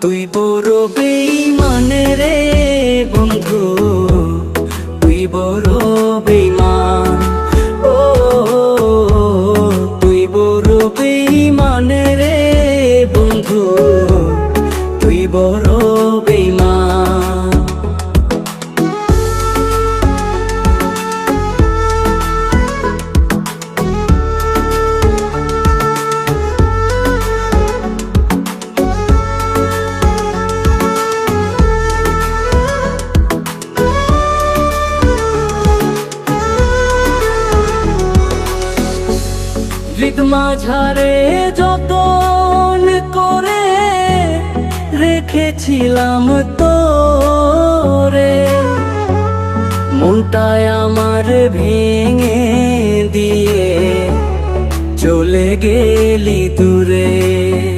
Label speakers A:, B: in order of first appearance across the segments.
A: তুই মাঝারে যতন করে রেখেছিলাম তোরে। মনটায় আমার ভেঙে দিয়ে চলে গেলি দূরে।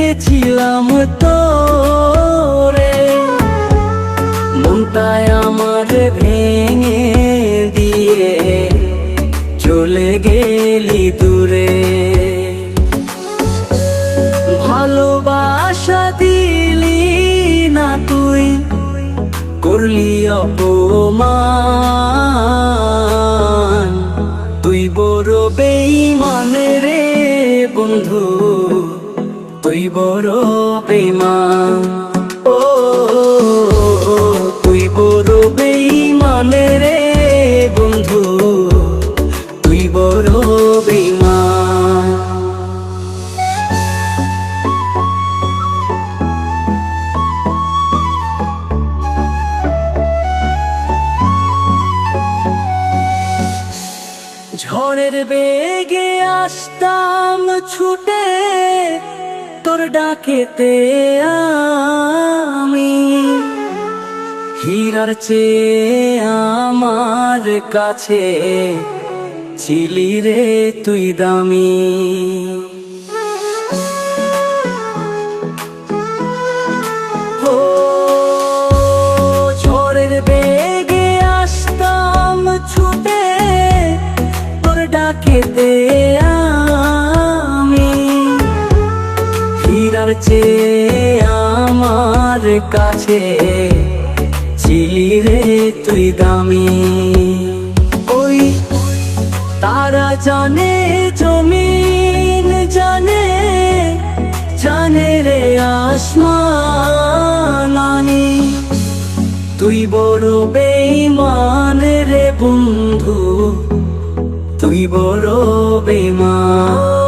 A: রেখেছিলাম তোরে। মনটায় আমার ভেঙে দিয়ে চলে গেলি দূরে। ভালোবাসা দিলি না তুই, করলি অপমান। বড় বেইমান ও তুই বড় বেইমান রে বন্ধু। তুই বড় ঝড়ের বেগে আসতাম ছুটে তোর ডাকেতে আমি হীরার চেয়ে আমার কাছে ছিলি রে তুই দামি। চেয়ে আমার কাছে। ছিলি রে তুই দামি। ওই তারা জানে জমিন, জানে জানে রে আসমানি তুই বড় বেইমান রে বন্ধু, তুই বড় বেইমান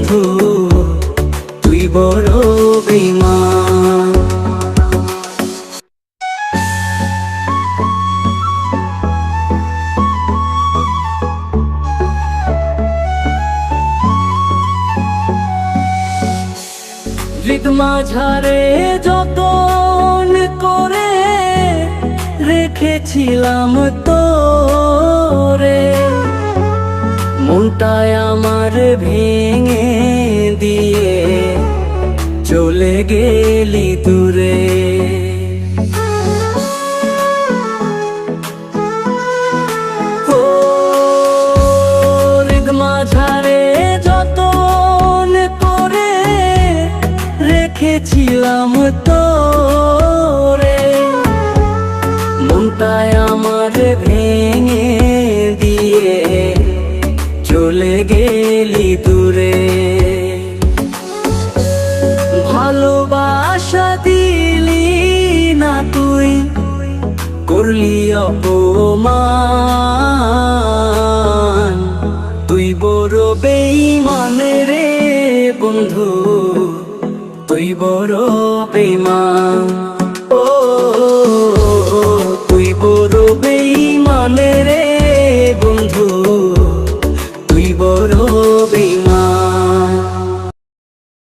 A: বন্ধু তুই বড় বেইমান হৃদ যতন করে রেখেছিলাম তোরে। মনটায় আমার ভেঙে দিয়ে চলে গেলি দূরে চলে গেলি দূরে। ভালোবাসা দিলি না তুই, করলি অপমান। তুই বড় বেইমানে রে বন্ধু, তুই বড় বেইমান